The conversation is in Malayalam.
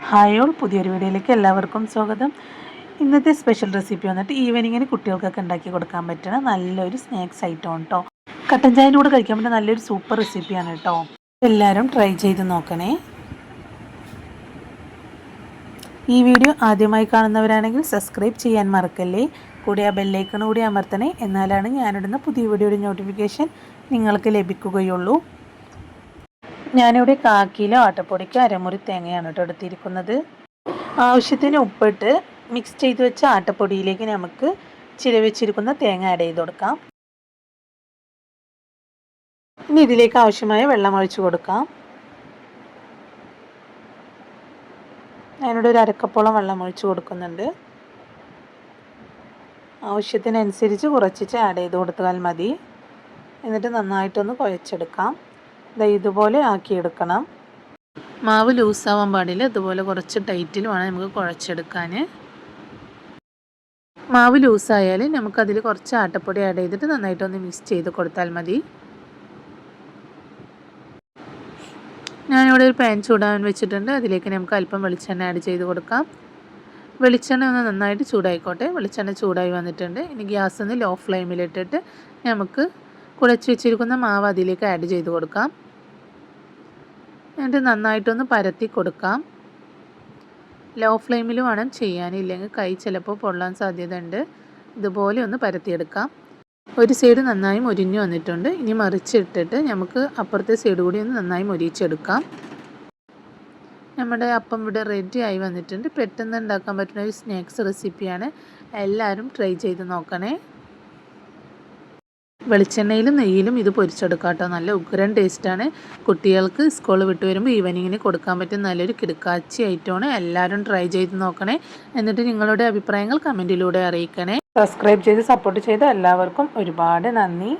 ഹായ് ഓൾ പുതിയൊരു വീഡിയോയിലേക്ക് എല്ലാവർക്കും സ്വാഗതം. ഇന്നത്തെ സ്പെഷ്യൽ റെസിപ്പി വന്നിട്ട് ഈവനിങ്ങിന് കുട്ടികൾക്കൊക്കെ ഉണ്ടാക്കി കൊടുക്കാൻ പറ്റുന്ന നല്ലൊരു സ്നാക്സ് ഐറ്റം കേട്ടോ കട്ടൻ ചായന്റെ കൂടെ കഴിക്കാൻ പറ്റുന്ന നല്ലൊരു സൂപ്പർ റെസിപ്പിയാണ് കേട്ടോ എല്ലാവരും ട്രൈ ചെയ്ത് നോക്കണേ. ഈ വീഡിയോ ആദ്യമായി കാണുന്നവരാണെങ്കിൽ സബ്സ്ക്രൈബ് ചെയ്യാൻ മറക്കല്ലേ? കൂടി ആ ബെല്ലൈക്കൺ കൂടി അമർത്തണേ. എന്നാലാണ് ഞാനിടുന്ന പുതിയ വീഡിയോയുടെ നോട്ടിഫിക്കേഷൻ നിങ്ങൾക്ക് ലഭിക്കുകയുള്ളൂ. ഞാനിവിടെ കാക്കിയിലോ ആട്ടപ്പൊടിക്കോ അരമുറി തേങ്ങയാണ് കേട്ടോ എടുത്തിരിക്കുന്നത്. ആവശ്യത്തിന് ഉപ്പിട്ട് മിക്സ് ചെയ്ത് വെച്ച ആട്ടപ്പൊടിയിലേക്ക് നമുക്ക് ചിലവെച്ചിരിക്കുന്ന തേങ്ങ ആഡ് ചെയ്ത് കൊടുക്കാം. ഇനി ഇതിലേക്ക് ആവശ്യമായ വെള്ളം ഒഴിച്ചു കൊടുക്കാം. ഞാനിവിടെ ഒരു അരക്കപ്പോളം വെള്ളം ഒഴിച്ചു കൊടുക്കുന്നുണ്ട്. ആവശ്യത്തിനനുസരിച്ച് കുറച്ചിച്ച് ആഡ് ചെയ്ത് കൊടുത്താൽ മതി. എന്നിട്ട് നന്നായിട്ടൊന്ന് കുഴച്ചെടുക്കാം. ഇതുപോലെ ആക്കിയെടുക്കണം. മാവ് ലൂസാവാൻ പാടില്ല. ഇതുപോലെ കുറച്ച് ടൈറ്റിൽ വേണം നമുക്ക് കുഴച്ചെടുക്കാൻ മാവ് ലൂസായാൽ നമുക്കതിൽ കുറച്ച് ആട്ടപ്പൊടി ആഡ് ചെയ്തിട്ട് നന്നായിട്ടൊന്ന് മിക്സ് ചെയ്ത് കൊടുത്താൽ മതി. ഞാനിവിടെ ഒരു പാൻ ചൂടാൻ വെച്ചിട്ടുണ്ട്. അതിലേക്ക് നമുക്ക് അല്പം വെളിച്ചെണ്ണ ആഡ് ചെയ്ത് കൊടുക്കാം. വെളിച്ചെണ്ണ ഒന്ന് നന്നായിട്ട് ചൂടായിക്കോട്ടെ. വെളിച്ചെണ്ണ ചൂടായി വന്നിട്ടുണ്ട്. ഇനി ഗ്യാസ് ഒന്ന് ലോ ഫ്ലെയിമിലിട്ടിട്ട് നമുക്ക് കുഴച്ച് വെച്ചിരിക്കുന്ന മാവ് അതിലേക്ക് ആഡ് ചെയ്ത് കൊടുക്കാം. എന്നിട്ട് നന്നായിട്ടൊന്ന് പരത്തി കൊടുക്കാം. ലോ ഫ്ലെയിമിൽ വേണം ചെയ്യാൻ ഇല്ലെങ്കിൽ കൈ ചിലപ്പോൾ പൊള്ളാൻ സാധ്യതയുണ്ട്. ഇതുപോലെ ഒന്ന് പരത്തിയെടുക്കാം. ഒരു സൈഡ് നന്നായി മുരിഞ്ഞു വന്നിട്ടുണ്ട്. ഇനി മറിച്ചിട്ടിട്ട് നമുക്ക് അപ്പുറത്തെ സൈഡ് കൂടി ഒന്ന് നന്നായി മുരിച്ചെടുക്കാം. നമ്മുടെ അപ്പം ഇവിടെ റെഡി ആയി വന്നിട്ടുണ്ട്. പെട്ടെന്ന് ഉണ്ടാക്കാൻ പറ്റുന്ന ഒരു സ്നാക്സ് റെസിപ്പിയാണ് എല്ലാവരും ട്രൈ ചെയ്ത് നോക്കണേ. വെളിച്ചെണ്ണയിലും നെയ്യിലും ഇത് പൊരിച്ചെടുക്കാം കേട്ടോ. നല്ല ഉഗ്രൻ ടേസ്റ്റാണ് കുട്ടികൾക്ക് സ്കൂൾ വിട്ട് വരുമ്പോൾ ഈവനിങ്ങിന് കൊടുക്കാൻ പറ്റുന്ന നല്ലൊരു കിടക്കാച്ചി ഐറ്റമാണ് എല്ലാവരും ട്രൈ ചെയ്ത് നോക്കണേ. എന്നിട്ട് നിങ്ങളുടെ അഭിപ്രായങ്ങൾ കമന്റിലൂടെ അറിയിക്കണേ. സബ്സ്ക്രൈബ് ചെയ്ത് സപ്പോർട്ട് ചെയ്ത എല്ലാവർക്കും ഒരുപാട് നന്ദി.